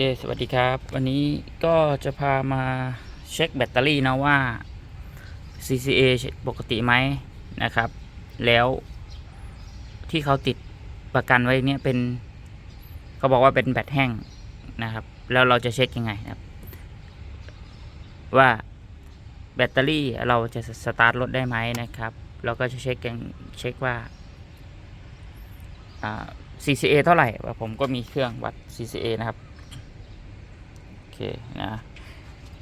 เคสวัสดีครับ วันนี้ก็จะพามาเช็คแบตเตอรี่นะว่า CCA ปกติไหมนะครับ แล้วที่เขาติดประกันไว้เนี่ยเป็นเขาบอกว่าเป็นแบตแห้งนะครับ แล้วเราจะเช็คยังไงนะครับ ว่าแบตเตอรี่เราจะสตาร์ทรถได้ไหมนะครับ เราก็จะเช็คกันเช็คว่าา CCA เท่าไหร่ผมก็มีเครื่องวัด CCA นะครับ เคนะ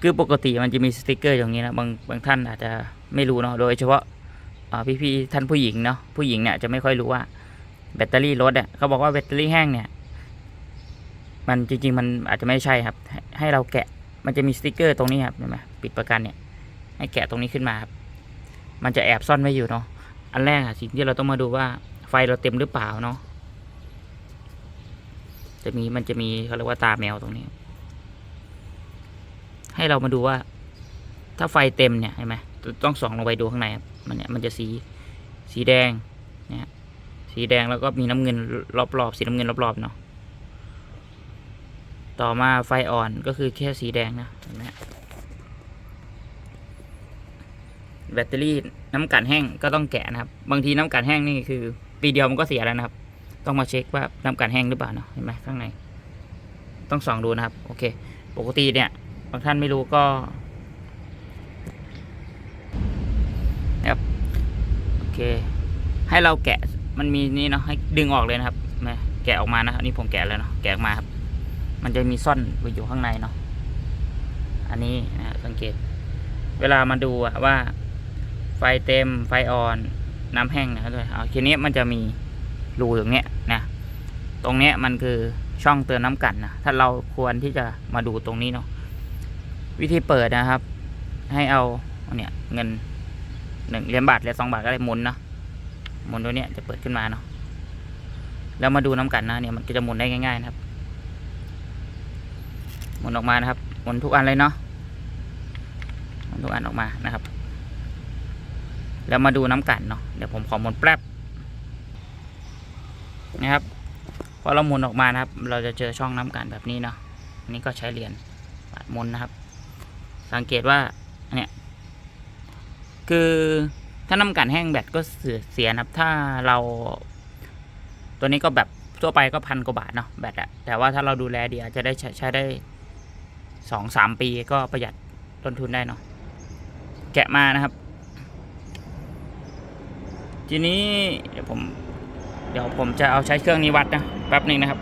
คือปกติมันจะมีสติกเกอร์อย่างนี้นะบางบางท่านอาจจะไม่รู้เนาะโดยเฉพาะพี่พี่ท่านผู้หญิงเนาะผู้หญิงเนี่ยจะไม่ค่อยรู้ว่าแบตเตอรี่รถอะเขาบอกว่าแบตเตอรี่แห้งเนี่ยมันจริงๆมันอาจจะไม่ใช่ครับ ให้ให้เราแกะมันจะมีสติกเกอร์ตรงนี้ครับเห็นไหมปิดประกันเนี่ยให้แกะตรงนี้ขึ้นมาครับมันจะแอบซ่อนไว้อยู่เนาะอันแรกอะสิ่งที่เราต้องมาดูว่าไฟเราเต็มหรือเปล่าเนาะจะมีมันจะมีเขาเรียกว่าตาแมวตรงนี้ ให้เรามาดูว่า ถ้าไฟเต็มเนี่ยเห็นไหมต้องส่องลงไปดูข้างในมันเนี่ยมันจะสีสีแดงเนี่ยสีแดงแล้วก็มีน้ำเงินรอบๆสีน้ำเงินรอบๆเนาะต่อมาไฟอ่อนก็คือแค่สีแดงนะเห็นไหมแบตเตอรี่น้ำกันแห้งก็ต้องแกะนะครับ บางทีน้ำกันแห้งนี่คือ ปีเดียวมันก็เสียแล้วนะครับ ต้องมาเช็คว่าน้ำกันแห้งหรือเปล่าเนาะเห็นไหมข้างใน ต้องส่องดูนะครับ โอเค ปกติเนี่ยางท่านไม่รู้ก็นะครับโอเค ให้เราแกะมันมีนี่เนาะให้ดึงออกเลยนะครับมาแกะออกมานะครับอันนี้ผมแกะแล้วเนาะแกะออกมาครับ มันจะมีซ่อนไว้อยู่ข้างในเนาะอันนี้นะสังเกต เวลามาดูอะว่า ไฟเต็มไฟอ่อนน้ำแห้งนะครับด้วยเอาทีนี้มันจะมีรูอย่างเนี้ยนะตรงเนี้ยมันคือช่องเตือนน้ำกันนะถ้าเราควรที่จะมาดูตรงนี้เนาะ วิธีเปิดนะครับ ให้เอาเนี่ยเงินหนึ่งเหรียญบาทเหรียญสองบาทก็ได้หมุนเนาะหมุนตัวเนี้ยจะเปิดขึ้นมาเนาะแล้วมาดูน้ำกันนะเนี่ยมันก็จะหมุนได้ง่ายๆนะครับหมุนออกมานะครับหมุนทุกอันเลยเนาะหมุนทุกอันออกมานะครับ แล้วมาดูน้ำกันเนาะเดี๋ยวผมขอหมุนแป๊บนะครับพอเราหมุนออกมานะครับ เราจะเจอช่องน้ำกันแบบนี้เนาะนนี้ก็ใช้เหรียญบาทหมุนนะครับ สังเกตว่าเนี่ยคือถ้าน้ำกันแห้งแบตก็เสียเสียนะครับ ถ้าเราตัวนี้ก็แบบทั่วไปก็พันกว่าบาทเนาะแบตอะแต่ว่าถ้าเราดูแลดีอาจจะได้ใช้ใช้ได้สองสามปีก็ประหยัดต้นทุนได้เนาะแกะมานะครับ ทีนี้เดี๋ยวผม เดี๋ยวผมจะเอาใช้เครื่องนี้วัดนะแป๊บหนึ่งนะครับ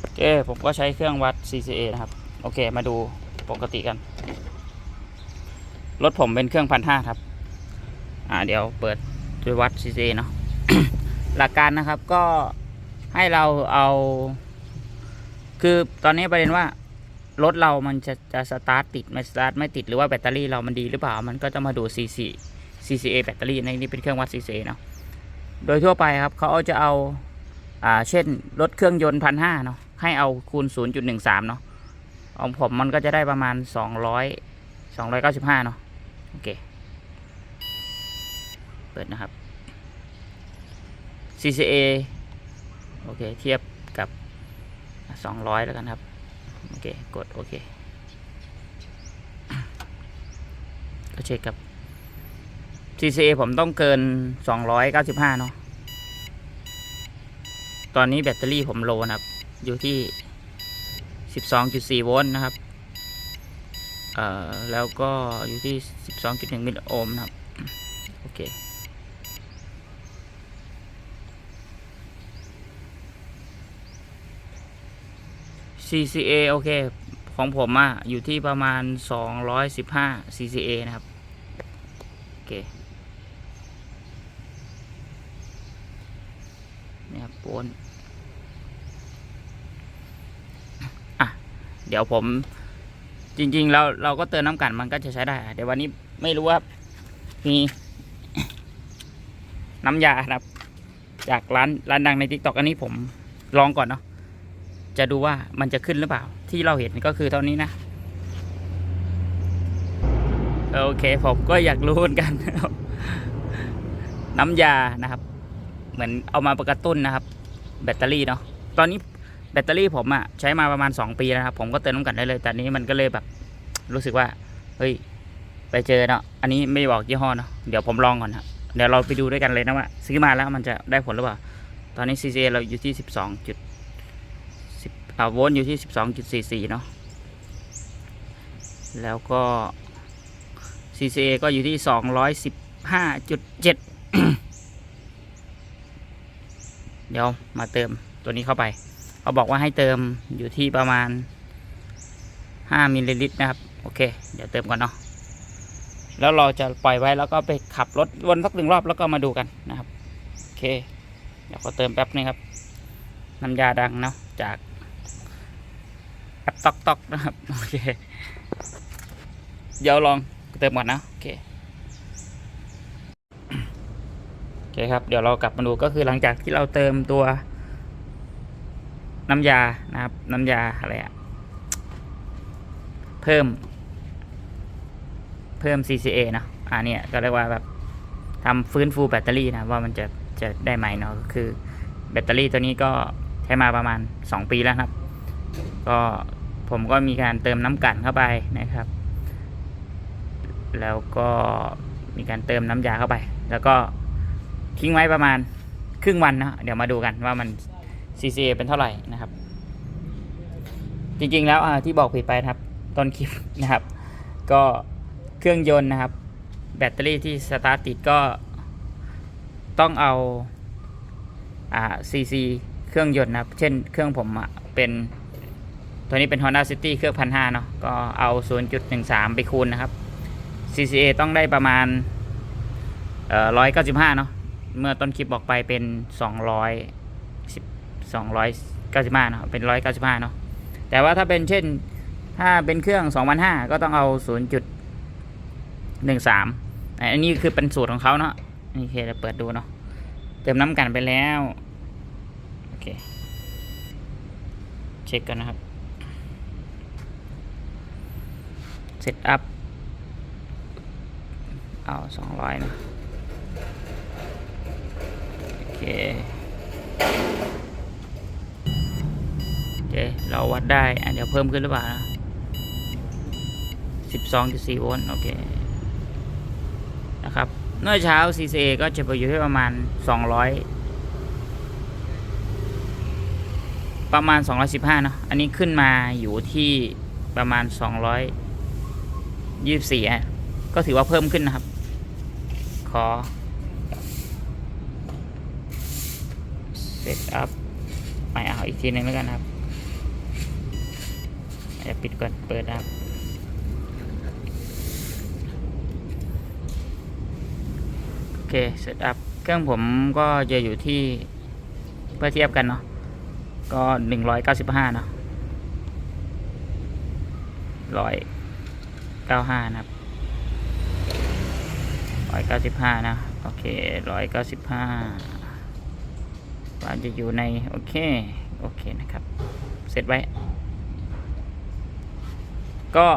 โอเคผมก็ใช้เครื่องวัด CCA นะครับ โอเคมาดู ปกติกัน รถผมเป็นเครื่องพันห้าครับ อ่าเดี๋ยวเปิดด้วยวัด CCA เนาะหลักการนะครับก็ให้เราเอา คือตอนนี้ประเด็นว่า รถเรามันจะจะสตาร์ทติดไม่สตาร์ทไม่ติดหรือว่าแบตเตอรี่เรามันดีหรือเปล่า มันก็จะมาดู CC CCA แบตเตอรี่ในนี้เป็นเครื่องวัด CCA เนาะโดยทั่วไปครับเขาจะเอาอ่าเช่นรถเครื่องยนต์พันห้าเนาะให้เอาคูณ 0.13 เนาะ ของผมมันก็จะได้ประมาณ 200 295 เนาะโอเค เปิดนะครับ CCA โอเค เทียบกับ 200 แล้วกันครับ โอเค กด โอเค ก็เช็คกับ CCA ผมต้องเกิน 295 เนาะ ตอนนี้แบตเตอรี่ผมโลนะครับ อยู่ที่ 12.4 โวลต์นะครับ เอ่อ แล้วก็อยู่ที่ 12.1 มิลลิโอห์มนะครับ โอเค CCA โอเค ของผมอะอยู่ที่ประมาณ 215 CCA นะครับ โอเคนี่ครับโวนอะ เดี๋ยวผมจริงๆเราเราก็เติมน้ำกันมันก็จะใช้ได้ เดี๋ยววันนี้ไม่รู้ว่ามีน้ำยานะครับ จากร้านร้านดังใน t ิ k t o k อันนี้ผมลองก่อนเนาะจะดูว่ามันจะขึ้นหรือเปล่า ที่เราเห็นก็คือเท่านี้นะโอเคผมก็อยากรู้เหมือนกัน น้ำยานะครับ เหมือนเอามาประกระตุ้นนะครับ แบตเตอรี่เนาะตอนนี้ แบตเตอรี่ผมอะใช้มาประมาณ 2 ปีแล้วนะครับ ผมก็เติมน้ำกันได้เลย แต่นี้มันก็เลยแบบรู้สึกว่า เฮ้ย ไปเจอเนาะอันนี้ไม่บอกยี่ห้อเนาะเดี๋ยวผมลองก่อนครับเดี๋ยวเราไปดูด้วยกันเลยนะว่าซื้อมาแล้วมันจะได้ผลหรือเปล่า ตอนนี้ CCA เราอยู่ที่ 12จุด10อ่าโวลต์อยู่ที่ 12.44 เนาะแล้วก็ CCA ก็อยู่ที่ 215.7 เดี๋ยวมาเติมตัวนี้เข้าไป เขาบอกว่าให้เติมอยู่ที่ประมาณ 5มิลลิลิตรนะครับ โอเค เดี๋ยวเติมก่อนเนาะแล้วเราจะปล่อยไว้แล้วก็ไปขับรถวนสักหนึ่งรอบแล้วก็มาดูกันนะครับโอเค เดี๋ยวขอเติมแป๊บนึงครับ น้ำยาดังเนาะจากแอปตอกตอกนะครับโอเคเดี๋ยวลองเติมก่อนนะโอเคโอเคครับเดี๋ยวเรากลับมาดูก็คือหลังจากที่เราเติมตัว น้ำยานะครับ น้ำยาอะไรอะเพิ่ม เพิ่ม CCA เนอะอ่าเนี่ยก็เรียกว่าแบบทำฟื้นฟูแบตเตอรี่นะว่ามันจะจะได้ไหมเนาะก็คือแบตเตอรี่ตัวนี้ก็ใช้มาประมาณ 2 ปีแล้วครับ ก็ผมก็มีการเติมน้ำกันเข้าไปนะครับ แล้วก็มีการเติมน้ำยาเข้าไป แล้วก็ทิ้งไว้ประมาณครึ่งวันนะเดี๋ยวมาดูกันว่ามัน CCA เป็นเท่าไหร่นะครับ จริงๆแล้วที่บอกผิดไปนะครับต้นคลิปนะครับ ก็เครื่องยนต์นะครับ แบตเตอรี่ที่สตาร์ทติดก็ต้องเอาอ่า CC เครื่องยนต์นะครับ เช่นเครื่องผมอะเป็นตัวนี้เป็น Honda City เครื่องพันห้าเนาะก็เอา 0.13 ไปคูณนะครับ CCA ต้องได้ประมาณเอ่อ195เนาะเมื่อต้นคลิปบอกไปเป็น200 295เนาะเป็น 195 เนาะแต่ว่าถ้าเป็นเช่นถ้าเป็นเครื่อง 2005 ก็ต้องเอา 0.13 อันนี้คือเป็นสูตรของเขาเนาะนี่เคจะเปิดดูเนาะเติมน้ำกันไปแล้วโอเคเช็คกันนะครับเซตอัพเอา200นะโอเค เคเราวัดได้อะเดี๋ยวเพิ่มขึ้นหรือเปล่านะ12.4 โวลต์โอเคนะครับเมื่อเช้า CCA ก็จะไปอยู่ที่ประมาณ 200 ประมาณ 215 เนอะอันนี้ขึ้นมาอยู่ที่ประมาณ 224อะก็ถือว่าเพิ่มขึ้นนะครับ ขอ เซตอัพไปเอาอีกทีหนึ่งแล้วกันครับ ดี๋ยวปิดก่อน เปิดนะครับโอเคเซตอัพเครื่องผมก็จะอยู่ที่เพื่อเทียบกันเนาะก็หนึ่งร้อยเก้าสิบห้าเนาะร้อยเก้าห้านะครับร้อยเก้าสิบห้านะ โอเคร้อยเก้าสิบห้าว่าจะอยู่ใน โอเค โอเคนะครับ เสร็จไว้ ก็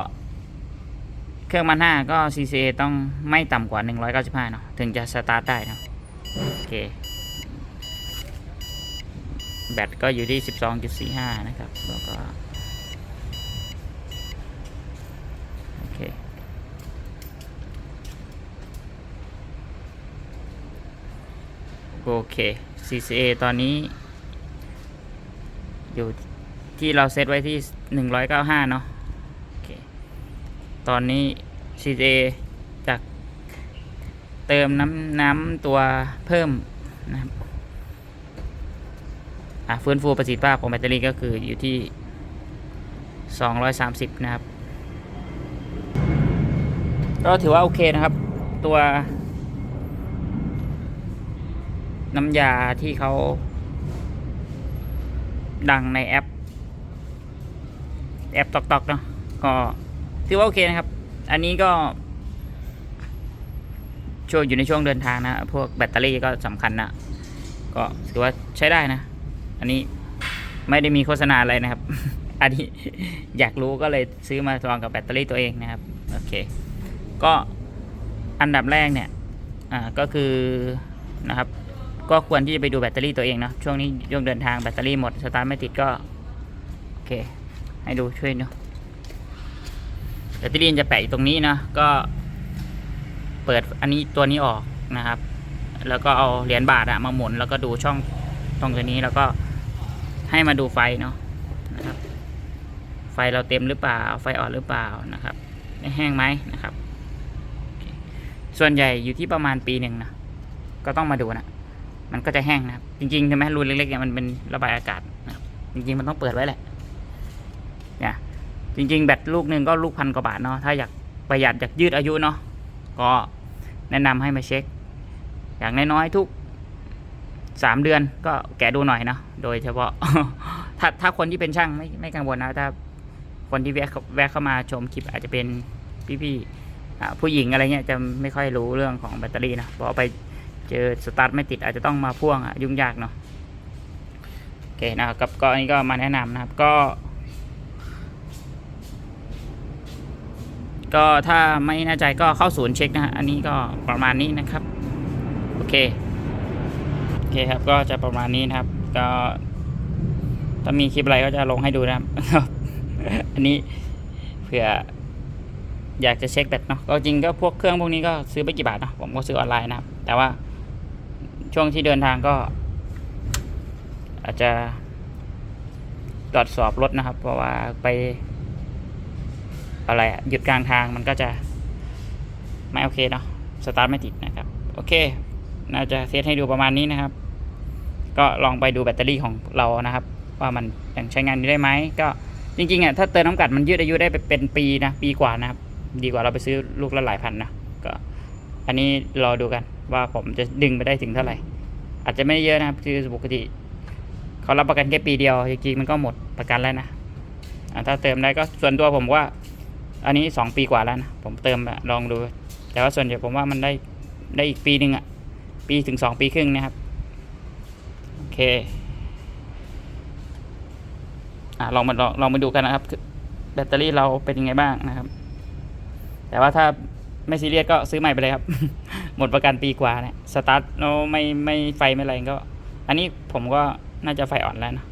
เครื่องมันห้าก็ CCA ต้องไม่ต่ำกว่า 195 เนาะถึงจะสตาร์ทได้เนาะโอเค แบตก็อยู่ที่ 12.45 นะครับ แล้วก็ โอเค โอเค CCA ตอนนี้ อยู่ที่เราเซตไว้ที่ 195 เนาะโอเค ตอนนี้ CA จากเติมน้ำน้ำตัวเพิ่มนะครับฟื้นฟูประสิทธิภาพของแบตเตอรี่ก็คืออยู่ที่ 230 นะครับ ก็ถือว่าโอเคนะครับ ตัว น้ำยาที่เขาดังในแอป แอปตอกตอกๆเนาะก็ ถือว่าโอเคนะครับ อันนี้ก็ ช่วงอยู่ในช่วงเดินทางนะ พวกแบตเตอรี่ก็สำคัญนะ ก็ถือว่าใช้ได้นะ อันนี้ไม่ได้มีโฆษณาอะไรนะครับ อันนี้อยากรู้ก็เลยซื้อมาลองกับแบตเตอรี่ตัวเองนะครับ โอเค ก็อันดับแรกเนี่ย อ่า ก็คือนะครับ ก็ควรที่จะไปดูแบตเตอรี่ตัวเองเนาะ ช่วงนี้ช่วงเดินทางแบตเตอรี่หมด สตาร์ทไม่ติดก็ โอเค ให้ดูช่วยดู แบตเตอรี่จะแปะอยู่ตรงนี้นะก็ เปิดอันนี้ตัวนี้ออกนะครับ แล้วก็เอาเหรียญบาทอะมาหมุนแล้วก็ดูช่องตรงตัวนี้แล้วก็ให้มาดูไฟเนาะนะครับ ไฟเราเต็มหรือเปล่า ไฟอ่อนหรือเปล่านะครับแห้งไหมนะครับ ส่วนใหญ่อยู่ที่ประมาณปีหนึ่งนะก็ต้องมาดูนะมันก็จะแห้งนะครับ จริงๆใช่ไหมรูเล็กๆเนี่ยมันเป็นระบายอากาศนะครับจริงๆมันต้องเปิดไว้แหละเนี่ย จริง ๆ แบตลูกหนึ่งก็ลูกพันกว่าบาทเนาะถ้าอยากประหยัดอยากยืดอายุเนาะก็แนะนำให้มาเช็ค อย่างน้อยๆทุกสามเดือนก็แกะดูหน่อยเนาะโดยเฉพาะถ้าถ้าคนที่เป็นช่างไม่ไม่กังวลนะถ้าคนที่แวะเข้าแวะเข้ามาชมคลิปอาจจะเป็นพี่ๆอ่ผู้หญิงอะไรเงี้ยจะไม่ค่อยรู้เรื่องของแบตเตอรี่นะพอไปเจอสตาร์ทไม่ติดอาจจะต้องมาพ่วงอะยุ่งยากเนาะโอเคนะครับก็อันนี้ก็มาแนะนำนะครับก็ ก็ถ้าไม่แน่ใจก็เข้าศูนย์เช็คนะฮะอันนี้ก็ประมาณนี้นะครับ โอเค โอเคครับก็จะประมาณนี้นะครับ ก็ ถ้ามีคลิปอะไรก็จะลงให้ดูนะครับ อันนี้เผื่ออยากจะเช็คแบตเนาะก็จริงก็พวกเครื่องพวกนี้ก็ซื้อไปกี่บาทเนาะผมก็ซื้อออนไลน์นะครับ แต่ว่าช่วงที่เดินทางก็ อาจจะตรวจสอบรถนะครับ เพราะว่าไป อะไรหยุดกลางทางมันก็จะไม่โอเคเนาะสตาร์ทไม่ติดนะครับ โอเค น่าจะเซตให้ดูประมาณนี้นะครับ ก็ลองไปดูแบตเตอรี่ของเรานะครับ ว่ามันยังใช้งานได้ไหมก็จริงๆอะถ้าเติมน้ำกัดมันยืดอายุได้เป็นปีนะปีกว่านะครับ ดีกว่าเราไปซื้อลูกละหลายพันนะก็อันนี้รอดูกันว่าผมจะดึงไปได้ถึงเท่าไหร่ อาจจะไม่เยอะนะครับคือปกติเขารับประกันแค่ปีเดียวจริงๆมันก็หมดประกันแล้วนะอะถ้าเติมได้ก็ส่วนตัวผมว่า อันนี้สองปีกว่าแล้วนะ ผมเติมลองดู แต่ว่าส่วนใหญ่ผมว่ามันได้ได้อีกปีหนึ่งอะปีถึงสองปีครึ่งนะครับ โอเคอะลองมาลองลองมาดูกันนะครับ แบตเตอรี่เราเป็นยังไงบ้างนะครับ แต่ว่าถ้าไม่ซีเรียสก็ซื้อใหม่ไปเลยครับ หมดประกันปีกว่าเนี่ยสตาร์ทเราไม่ไม่ไฟไม่อะไรก็ อันนี้ผมก็น่าจะไฟอ่อนแล้วนะ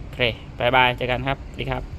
โอเคบายบายเจอกันครับ ดีครับ